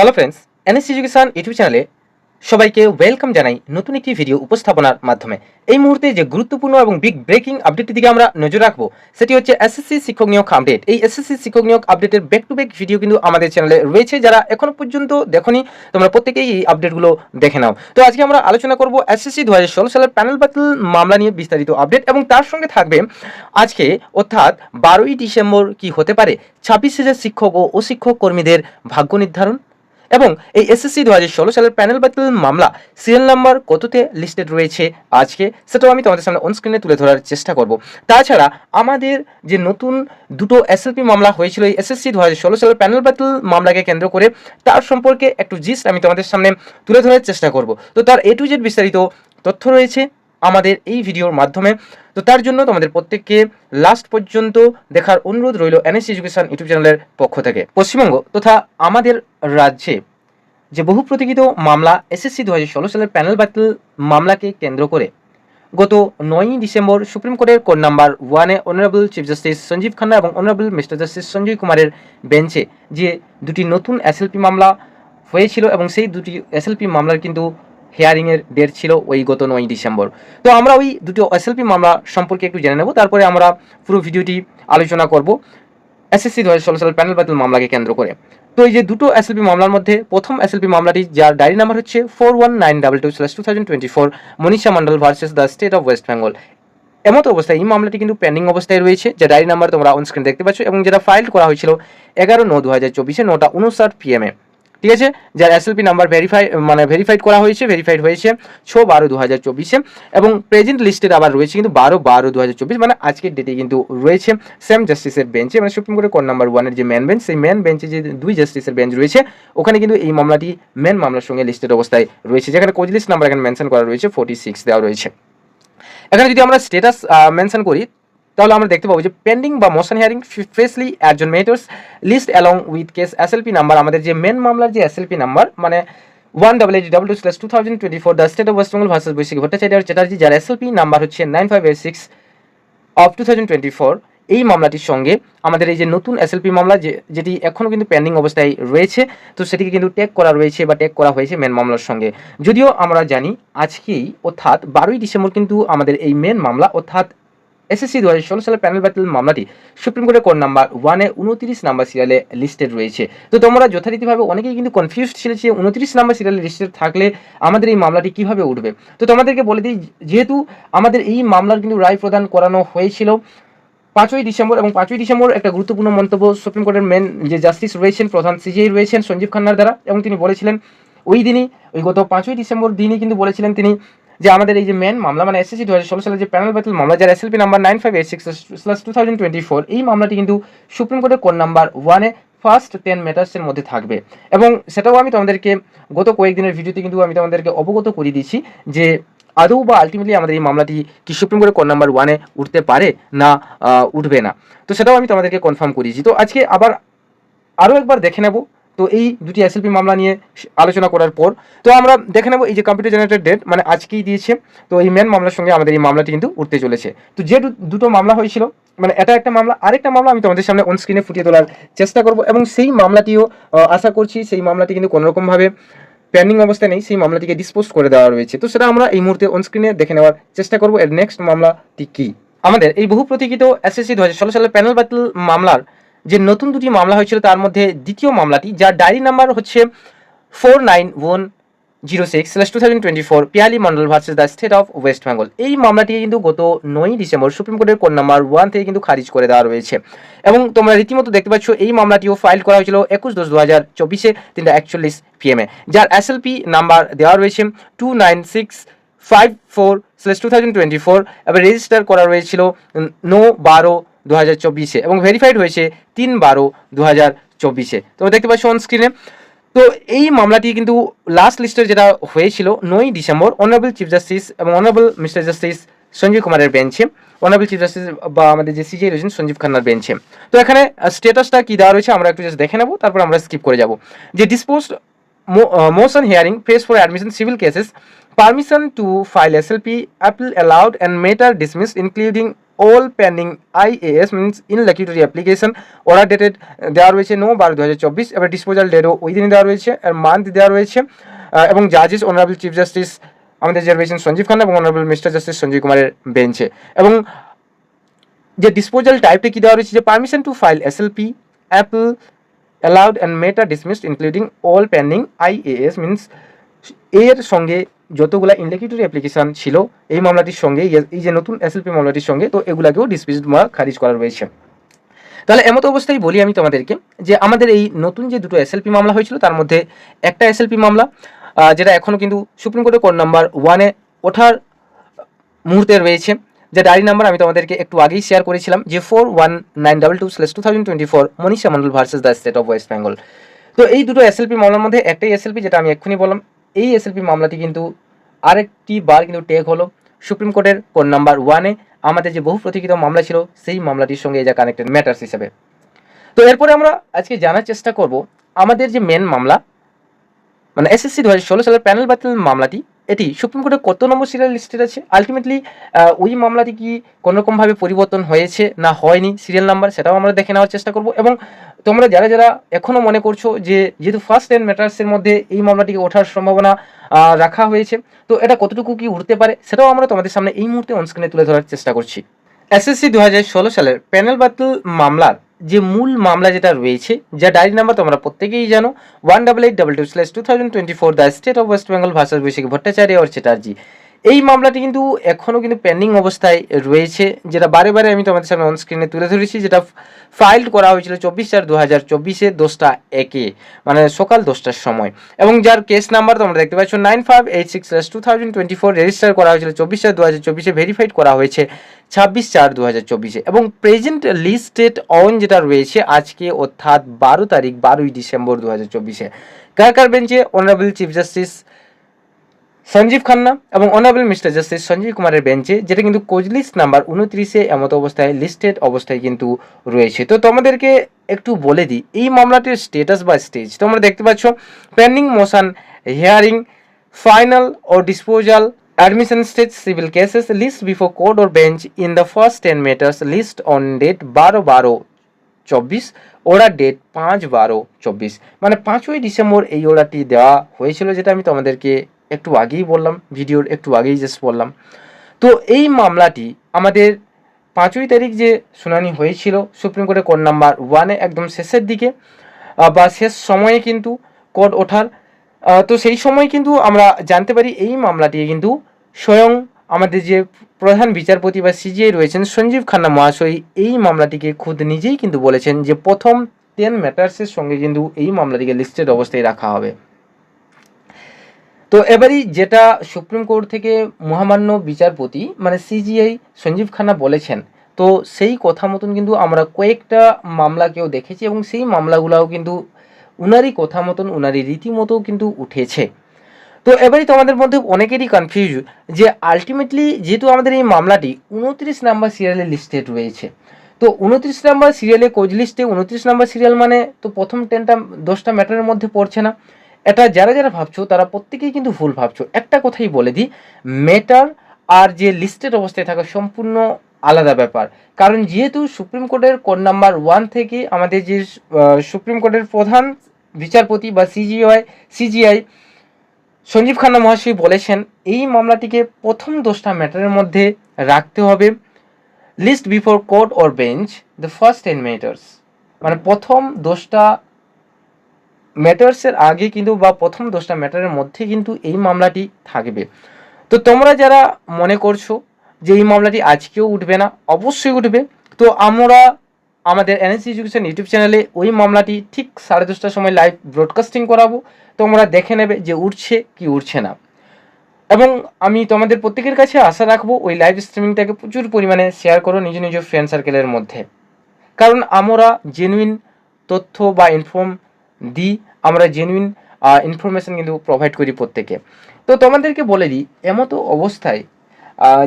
Hello friends NSC education YouTube চ্যানেলে সবাইকে welcome জানাই নতুন একটি ভিডিও উপস্থাপনার মাধ্যমে। এই মুহূর্তে যে গুরুত্বপূর্ণ এবং বিগ ব্রেকিং আপডেটের দিকে আমরা নজর রাখব, সেটি হচ্ছে এসএসসি শিক্ষক নিয়োগ আপডেট এই এসএসসি শিক্ষক নিয়োগ আপডেটের ব্যাক টু ব্যাক ভিডিও কিন্তু আমাদের চ্যানেলে রয়েছে। যারা এখনও পর্যন্ত দেখনি, তোমরা প্রত্যেকেই এই আপডেটগুলো দেখে নাও। তো আজকে আমরা আলোচনা করব এসএসসি দু হাজার ষোলো সালের প্যানেল বাতিল মামলা নিয়ে বিস্তারিত আপডেট এবং তার সঙ্গে থাকবে আজকে, অর্থাৎ বারোই ডিসেম্বর কি হতে পারে? ছাব্বিশ হাজার শিক্ষক ও অশিক্ষক কর্মীদের ভাগ্য নির্ধারণ। এবং এই এসএসসি দু হাজার ষোলো সালের প্যানেল বাতিল মামলা সিরিয়াল নাম্বার কততে লিস্টেড রয়েছে আজকে, সেটাও আমি তোমাদের সামনে অনস্ক্রিনে তুলে ধরার চেষ্টা করব। তাছাড়া আমাদের যে নতুন দুটো এসএলপি মামলা হয়েছিল এই এসএসসি দু হাজার ষোলো সালের প্যানেল বাতিল মামলাকে কেন্দ্র করে, তার সম্পর্কে একটু জিস্ট আমি তোমাদের সামনে তুলে ধরার চেষ্টা করব। তো তার এ টু জেড বিস্তারিত তথ্য রয়েছে আমাদের এই ভিডিওর মাধ্যমে। তো তার জন্য তোমাদের প্রত্যেককে লাস্ট পর্যন্ত দেখার অনুরোধ রইল এনএসসি এডুকেশন ইউটিউব চ্যানেলের পক্ষ থেকে। পশ্চিমবঙ্গ তথা আমাদের রাজ্যে যে বহু প্রতীক্ষিত মামলা এসএসসি দু হাজার ষোলো সালের প্যানেল বাতিল মামলাকে কেন্দ্র করে। গত নয়ই ডিসেম্বর সুপ্রিম কোর্টের কোড নাম্বার ওয়ানে honourable chief justice Sanjiv Khanna এবং অনারেবল মিস্টার জাস্টিস সঞ্জয় কুমারের বেঞ্চে যে দুটি নতুন এসএলপি মামলা হয়েছিল এবং সেই দুটি এসএলপি মামলার কিন্তু হেয়ারিংয়ের ডেট ছিল ওই গত নয় ডিসেম্বর। তো আমরা ওই দুটো এসএলপি মামলা সম্পর্কে একটু জেনে নেব, তারপরে আমরা পুরো ভিডিওটি আলোচনা করব এসএসসি দু হাজার ষোলো সালের প্যানেল বাতিল মামলাকে কেন্দ্র করে। তো এই যে দুটো এসএলপি মামলার মধ্যে প্রথম এসএলপি মামলাটি, যার ডায়েরি নাম্বার হচ্ছে four one nine double two slash two thousand twenty four Manisha Mondal versus the state of West Bengal এমত অবস্থায় এই মামলাটি কিন্তু পেন্ডিং অবস্থায় রয়েছে, যে ডায়রি নাম্বার তোমরা অনস্ক্রিন দেখতে পাচ্ছ এবং যেটা ফাইল করা হয়েছিল এগারো নো দু হাজার চব্বিশে নটা উনষাট পিএমএ ঠিক আছে? যার এসএলপি নাম্বার ভেরিফাই মানে ভেরিফাইড করা হয়েছে ভেরিফাইড হয়েছে ছ বারো দু হাজার চব্বিশে এবং প্রেজেন্ট লিস্টেড আবার রয়েছে কিন্তু বারো বারো দু হাজার চব্বিশ মানে আজকের ডেটে কিন্তু রয়েছে। সেম জাস্টিসের বেঞ্চে মানে সুপ্রিম কোর্টের কোর্ট নাম্বার ওয়ানের যে মেন বেঞ্চ সেই মেন বেঞ্চে যে দুই জাস্টিসের বেঞ্চ রয়েছে, ওখানে কিন্তু এই মামলাটি মেন মামলার সঙ্গে লিস্টেড অবস্থায় রয়েছে। যেখানে কোজ লিস্ট নাম্বার এখানে মেনশন করা রয়েছে ফোর্টি সিক্স দেওয়া রয়েছে। এখানে যদি আমরা স্টেটাস মেনশন করি তাহলে আমরা দেখতে পাবো যে পেন্ডিং বা মোশন হিয়ারিং ফ্রেশলি একজন matters list along with case SLP number আমাদের যে মেন মামলার যে এসএলপি নাম্বার মানে one double eight double two slash two thousand twenty four the state of West Bengal versus Baishakhi Bhattacharya Chatterjee যার SLP number হচ্ছে nine five eight six of two thousand twenty four এই মামলাটির সঙ্গে আমাদের এই যে নতুন এসএলপি মামলা, যে, যেটি এখনও কিন্তু পেন্ডিং অবস্থায় রয়েছে, তো সেটিকে কিন্তু টেক করা রয়েছে বা টেক করা হয়েছে মেন মামলার সঙ্গে। যদিও আমরা জানি আজকেই, অর্থাৎ বারোই ডিসেম্বর কিন্তু আমাদের এই মেন মামলা, অর্থাৎ এসএসসি দু হাজার ষোলো সালের প্যানেল ব্যাটেল মামলাটি সুপ্রিম কোর্টের কোড নাম্বার ওয়ানে উনত্রিশ নাম্বার সিরিয়ালে লিস্টেড রয়েছে। তো তোমরা যথারীতিভাবে অনেকেই কিন্তু কনফিউজ ছিল যে উনত্রিশ নাম্বার সিরিয়ালে লিস্টেড থাকলে আমাদের এই মামলাটি কীভাবে উঠবে? তো তোমাদেরকে বলে দিই, যেহেতু আমাদের এই মামলার কিন্তু রায় প্রদান করানো হয়েছিল পাঁচই ডিসেম্বর এবং পাঁচই ডিসেম্বর একটা গুরুত্বপূর্ণ মন্তব্য সুপ্রিম কোর্টের মেন যে জাস্টিস রয়েছেন, প্রধান সিজিআই রয়েছেন, সঞ্জীব খান্নার দ্বারা এবং তিনি বলেছিলেন, ওই দিনই, ওই গত পাঁচই ডিসেম্বর দিনই কিন্তু বলেছিলেন তিনি যে আমাদের এই যে মেন মামলা মানে এসএসসি দু হাজার সালের যে প্যানেল ব্যাটেল মামলা, যার SLP number nine five eight six two thousand twenty four এই মামলাটি কিন্তু সুপ্রিম কোর্টের কোড নাম্বার ওয়ানে ফার্স্ট টেন মেটার্সের মধ্যে থাকবে। এবং সেটাও আমি তোমাদেরকে গত কয়েকদিনের ভিডিওতে কিন্তু আমি তোমাদেরকে অবগত করে দিয়েছি যে আদৌ বা আলটিমেটলি আমাদের এই মামলাটি কি সুপ্রিম কোর্টের কোড নাম্বার ওয়ানে উঠতে পারে না উঠবে না। তো সেটাও আমি তোমাদেরকে কনফার্ম করিয়েছি। তো আজকে আবার আরও একবার দেখে নেব তো এই দুটি এসএলপি মামলা নিয়ে আলোচনা করার পর, তো আমরা দেখে নেব এই যে কম্পিউটার জেনারেটেড ডেট মানে আজকেই দিয়েছে, তো এই মেন মামলার সঙ্গে আমাদের এই মামলাটি কিন্তু উঠতে চলেছে। তো যে দুটো মামলা হয়েছিল মানে এটা একটা মামলা, আরেকটা মামলা আমি তোমাদের সামনে অন স্ক্রিনে ফুটিয়ে তোলার চেষ্টা করব এবং সেই মামলাটিও আশা করছি সেই মামলাটি কিন্তু কোনোরকমভাবে পেন্ডিং অবস্থায় নেই, সেই মামলাটিকে ডিসপোজ করে দেওয়া রয়েছে। তো সেটা আমরা এই মুহূর্তে অন স্ক্রিনে দেখে নেওয়ার চেষ্টা করব। এর নেক্সট মামলাটি কি? আমাদের এই বহু প্রতীক্ষিত এসএসসি দু হাজার ষোলো সালের প্যানেল বাতিল মামলার যে নতুন দুটি মামলা হয়েছিল, তার মধ্যে দ্বিতীয় মামলাটি, যার ডায়েরি নাম্বার হচ্ছে four nine one zero six slash two thousand twenty four Piyali Mondal versus the state of West Bengal. এই মামলাটি কিন্তু গত নয়ই ডিসেম্বর সুপ্রিম কোর্টের কোড নাম্বার ওয়ান থেকে কিন্তু খারিজ করে দেওয়া রয়েছে। এবং তোমরা রীতিমতো দেখতে পাচ্ছ, এই মামলাটিও ফাইল করা হয়েছিল একুশ দশ দু হাজার চব্বিশে তিনটা একচল্লিশ পিএমএ যার এসএলপি নাম্বার দেওয়া রয়েছে two nine six five four slash two thousand twenty four এবার রেজিস্টার করা রয়েছিল নো বারো দু হাজার চব্বিশে এবং ভেরিফাইড হয়েছে তিন বারো দু হাজার চব্বিশে। তোমরা দেখতে পাচ্ছ অন স্ক্রিনে তো এই মামলাটি কিন্তু লাস্ট লিস্টের যেটা হয়েছিল নয় ডিসেম্বর অনারেবল চিফ জাস্টিস এবং অনারেবল মিস্টার জাস্টিস সঞ্জীব কুমারের বেঞ্চে অনারেবল চিফ জাস্টিস বা আমাদের যে সিজিআই রয়েছেন সঞ্জীব খান্নার বেঞ্চে তো এখানে স্টেটাসটা কি দেওয়া রয়েছে আমরা একটু জাস্ট দেখে নেব, তারপর আমরা স্কিপ করে যাব। যে disposed motion hearing prays for admission civil cases, permission to file slp appeal allowed and matter dismissed, including pending IAs means interlocutory application order dated দেওয়া রয়েছে নো বারো দু হাজার চব্বিশ, এবার ডিসপোজাল ডেটও ওই দিনই দেওয়া রয়েছে আর মান্থ দেওয়া রয়েছে এবং জাজেস অনারেবল চিফ জাস্টিস আমাদের যে রয়েছেন সঞ্জীব খান্না এবং অনারেবল মিস্টার জাস্টিস সঞ্জীব কুমারের বেঞ্চে এবং যে ডিসপোজাল টাইপটা কি দেওয়া রয়েছে, যে permission to file SLP appeal allowed and matter dismissed including all pending IAs means এর সঙ্গে যতগুলা ইনলেকিউটরি অ্যাপ্লিকেশন ছিল, এই মামলাটির সঙ্গে, এই- যে নতুন এসএলপি মামলাটির সঙ্গে, তো এগুলাকেও বা খারিজ করা রয়েছে। তাহলে এমতো অবস্থায় বলি আমি তোমাদেরকে, যে আমাদের এই নতুন যে দুটো এসএলপি মামলা হয়েছিল, তার মধ্যে একটা এসএলপি মামলা যেটা এখনও কিন্তু সুপ্রিম কোর্টের কোর্ট নাম্বার ওয়ানে ওঠার মুহূর্তে রয়েছে। যে ডায়েরি নাম্বার আমি তোমাদেরকে একটু আগেই শেয়ার করেছিলাম, যে four one nine double two slash two thousand twenty four Manisha Mondal versus the state of West Bengal তো এই দুটো এসএলপি মামলার মধ্যে একটাই এসএলপি যেটা আমি এক্ষুনি বললাম এই এসএলপি মামলাটি কিন্তু আরেকটি বার কিন্তু টেক হলো। সুপ্রিম কোর্টের কোন নাম্বার ওয়ানে আমাদের যে বহু প্রতীক্ষিত মামলা ছিল, সেই মামলাটির সঙ্গে যা কানেক্টেড ম্যাটার্স হিসেবে। তো এরপরে আমরা আজকে জানার চেষ্টা করব, আমাদের যে মেন মামলা মানে এসএসসি দু হাজার ষোলো সালের প্যানেল বাতিল মামলাটি এটি সুপ্রিম কোর্টে কত নম্বর সিরিয়াল লিস্টেড আছে? আলটিমেটলি ওই মামলাটি কি কোনোরকমভাবে পরিবর্তন হয়েছে না হয়নি? সিরিয়াল নাম্বার সেটাও আমরা দেখে নেওয়ার চেষ্টা করব এবং তোমরা যারা যারা এখনও মনে করছ যে যেহেতু ফার্স্ট এন্ড ম্যাটার্সের মধ্যে এই মামলাটিকে ওঠার সম্ভাবনা রাখা হয়েছে, তো এটা কতটুকু কি উঠতে পারে সেটাও আমরা তোমাদের সামনে এই মুহূর্তে অনস্ক্রিনে তুলে ধরার চেষ্টা করছি। এসএসসি দু হাজার ষোলো সালের প্যানেল বাতিল মামলার যে মূল মামলা যেটা রয়েছে, যা ডায়েরি নাম্বার তোমরা প্রত্যেকেই জানো one double eight double two slash two thousand twenty four the state of West Bengal versus Baishakhi Bhattacharya আর চ্যাটার্জি এই মামলাটি কিন্তু এখনও কিন্তু পেন্ডিং অবস্থায় রয়েছে, যেটা বারে বারে আমি তোমাদের সামনে অন স্ক্রিনে তুলে ধরেছি, যেটা ফাইল করা হয়েছিল চব্বিশ চার দু হাজার চব্বিশে দশটা একে মানে সকাল দশটার সময়। এবং যার কেস নাম্বার তোমরা দেখতে পাচ্ছ nine five eight six two thousand twenty four register করা হয়েছিল চব্বিশ চার দু হাজার চব্বিশে ভেরিফাইড করা হয়েছে ছাব্বিশ চার দু হাজার চব্বিশে। এবং প্রেজেন্ট লিস্টেড অন যেটা রয়েছে, আজকে অর্থাৎ বারো তারিখ, বারোই ডিসেম্বর দু হাজার চব্বিশে। কার কার বেঞ্চে? Honourable chief justice Sanjiv Khanna এবং অনারেবল মিস্টার জাস্টিস সঞ্জীব কুমারের বেঞ্চে, যেটা কিন্তু কোজলিস নাম্বার উনত্রিশে এমত অবস্থায় লিস্টেড অবস্থায় কিন্তু রয়েছে। তো তোমাদেরকে একটু বলে দিই, এই মামলাটির স্টেটাস বা স্টেজ তোমরা দেখতে পাচ্ছ pending motion hearing final O disposal admission stage civil cases, list before court or bench in the first 10 matters, list on date বারো বারো চব্বিশ ওড়ার ডেট পাঁচ বারো চব্বিশ মানে পাঁচই ডিসেম্বর এই ওড়াটি দেওয়া হয়েছিল, যেটা আমি তোমাদেরকে একটু আগেই বললাম, ভিডিওর একটু আগেই জাস্ট বললাম। তো এই মামলাটি আমাদের পাঁচই তারিখ যে শুনানি হয়েছিল, সুপ্রিম কোর্টের কোর্ট নাম্বার ওয়ানে একদম শেষের দিকে বা শেষ সময়ে কিন্তু কোর্ট ওঠার তো সেই সময় কিন্তু আমরা জানতে পারি এই মামলাটি কিন্তু স্বয়ং আমাদের যে প্রধান বিচারপতি বা সিজিআই রয়েছেন সঞ্জীব খান্না মহাশয় এই মামলাটিকে খুদ নিজেই কিন্তু বলেছেন যে প্রথম টেন ম্যাটার্সের সঙ্গে কিন্তু এই মামলাটিকে লিস্টেড অবস্থায় রাখা হবে। তো এবারই যেটা সুপ্রিম কোর্ট থেকে মহামান্য বিচারপতি মানে সিজিআই সঞ্জীব খান্না বলেছেন, তো সেই কথা মতন কিন্তু আমরা কয়েকটা মামলাকেও দেখেছি এবং সেই মামলাগুলোও কিন্তু উনারই কথা মতন, উনারই রীতিমতো কিন্তু উঠেছে। তো এবারই তোমাদের মধ্যে অনেকেরই কনফিউজ যে আলটিমেটলি যেহেতু আমাদের এই মামলাটি উনত্রিশ নাম্বার সিরিয়ালে লিস্টেড রয়েছে, তো উনত্রিশ নাম্বার সিরিয়ালে কোচ লিস্টে উনত্রিশ নাম্বার সিরিয়াল মানে তো প্রথম টেনটা দশটা ম্যাটারের মধ্যে পড়ছে না। এটা যারা যারা ভাবছ, তারা প্রত্যেকেই কিন্তু ভুল ভাবছ। একটা কথাই বলে দিই মেটার আর যে লিস্টেড অবস্থায় থাকা সম্পূর্ণ আলাদা ব্যাপার। কারণ যেহেতু সুপ্রিম কোর্টের কোড নাম্বার ওয়ান থেকে আমাদের যে সুপ্রিম কোর্টের প্রধান বিচারপতি বা সিজিআই সিজিআই সঞ্জীব খান্না মহাশয় বলেছেন, এই মামলাটিকে প্রথম দশটা ম্যাটারের মধ্যে রাখতে হবে। List before court or bench the first ten matters মানে প্রথম দশটা ম্যাটার্সের আগে কিন্তু বা প্রথম দশটা ম্যাটারের মধ্যে কিন্তু এই মামলাটি থাকবে। তো তোমরা যারা মনে করছ যে এই মামলাটি আজকেও উঠবে না, অবশ্যই উঠবে। তো আমরা আমাদের এনএসসি এডুকেশন ইউটিউব চ্যানেলে ওই মামলাটি ঠিক সাড়ে দশটার সময় লাইভ ব্রডকাস্টিং করাবো। তোমরা দেখে নেবে যে উঠছে কি উঠছে না। এবং আমি তোমাদের প্রত্যেকের কাছে আশা রাখব ওই লাইভ স্ট্রিমিংটাকে প্রচুর পরিমাণে শেয়ার করো নিজ নিজ ফ্রেন্ড সার্কেলের মধ্যে। কারণ আমরা জেনুইন তথ্য বা ইনফর্ম দিই। আমরা জেনুইন ইনফরমেশন কিন্তু প্রোভাইড করি প্রত্যেকে। তো তোমাদেরকে বলে দিই এমতো অবস্থায়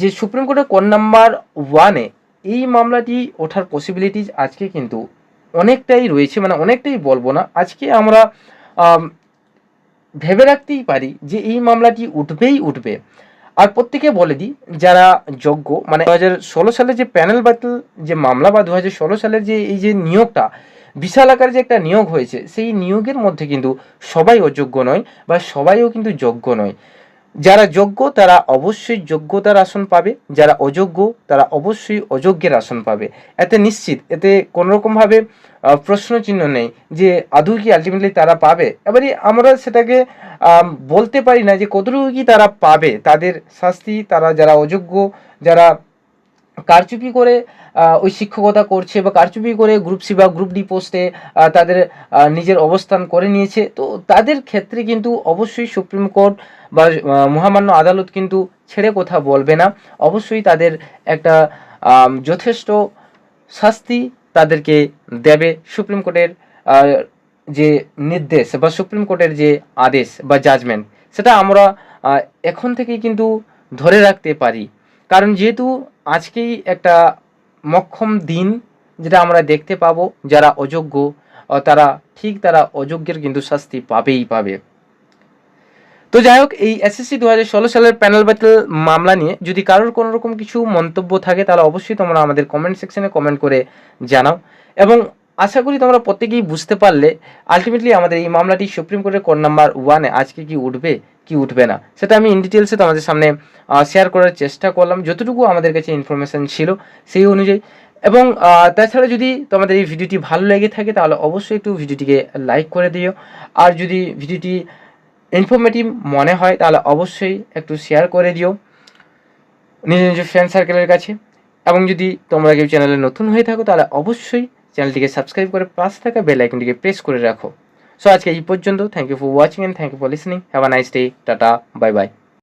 যে সুপ্রিম কোর্টের কোন নাম্বার ওয়ানে এই মামলাটি ওঠার পসিবিলিটিজ আজকে কিন্তু অনেকটাই রয়েছে মানে অনেকটাই বলব না আজকে আমরা আম, ভেবে রাখতেই পারি যে এই মামলাটি উঠবেই উঠবে। আর প্রত্যেকে বলে দিই যারা যোগ্য মানে দু হাজার ষোলো সালে যে প্যানেল বাতিল যে মামলা বা দু হাজার ষোলো সালের যে এই যে নিয়োগটা বিশাল আকারে যে একটা নিয়োগ হয়েছে, সেই নিয়োগের মধ্যে কিন্তু সবাই অযোগ্য নয় বা সবাইও কিন্তু যোগ্য নয়। যারা যোগ্য, তারা অবশ্যই যোগ্যতার আসন পাবে। যারা অযোগ্য, তারা অবশ্যই অযোগ্যের আসন পাবে। এতে নিশ্চিত, এতে কোনোরকমভাবে প্রশ্নচিহ্ন নেই যে আদৌ কি আলটিমেটলি তারা পাবে। এবারে আমরা সেটাকে বলতে পারি না যে কতটুকু কি তারা পাবে। তাদের শাস্তি, তারা যারা অযোগ্য, যারা কারচুপি করে ওই শিক্ষকতা করছে বা কারচুপি করে গ্রুপ সি বা গ্রুপ ডি পোস্টে তাদের নিজের অবস্থান করে নিয়েছে। তো তাদের ক্ষেত্রে কিন্তু অবশ্যই সুপ্রিম কোর্ট বা মহামান্য আদালত কিন্তু ছেড়ে কথা বলবে না। অবশ্যই তাদের একটা যথেষ্ট শাস্তি তাদেরকে দেবে সুপ্রিম কোর্টের যে নির্দেশ বা সুপ্রিম কোর্টের যে আদেশ বা জাজমেন্ট সেটা আমরা এখন থেকেই কিন্তু ধরে রাখতে পারি। কারণ যেহেতু আজকেই একটা মক্ষম দিন যেটা আমরা দেখতে পাবো, যারা অযোগ্য তারা ঠিক তারা অযোগ্যের কিন্তু শাস্তি পাবেই পাবে। তো যাই হোক, এই এসএসসি দু হাজার ষোলো সালের প্যানেল ব্যাটেল মামলা নিয়ে যদি কারোর কোনো রকম কিছু মন্তব্য থাকে, তাহলে অবশ্যই তোমরা আমাদের কমেন্ট সেকশনে কমেন্ট করে জানাও। এবং আশা করি তোমরা প্রত্যেকেই বুঝতে পারলে আলটিমেটলি আমাদের এই মামলাটি সুপ্রিম কোর্টের কোর্ট নাম্বার ওয়ানে আজকে কি উঠবে কি উঠবে না। সেটা আমি ইন ডিটেলসে তোমাদের সামনে শেয়ার করার চেষ্টা করলাম। যতটুকু আমাদের কাছে ইনফরমেশন ছিল সেই অনুযায়ী। এবং তাছাড়া যদি তোমাদের এই ভিডিওটি ভালো লেগে থাকে, তাহলে অবশ্যই একটু ভিডিওটিকে লাইক করে দিও। আর যদি ভিডিওটি ইনফরমেটিভ মনে হয়, তাহলে অবশ্যই একটু শেয়ার করে দিও নিজ নিজ ফ্রেন্ড সার্কেলের কাছে। এবং যদি তোমরা কেউ চ্যানেলে নতুন হয়ে থাকো, তাহলে অবশ্যই চ্যানেলটিকে সাবস্ক্রাইব করে পাশে থাকা বেল আইকনটিকে প্রেস করে রাখো। সো আজকে এই পর্যন্ত। Thank you for watching and thank you for listening have a nice day tata bye bye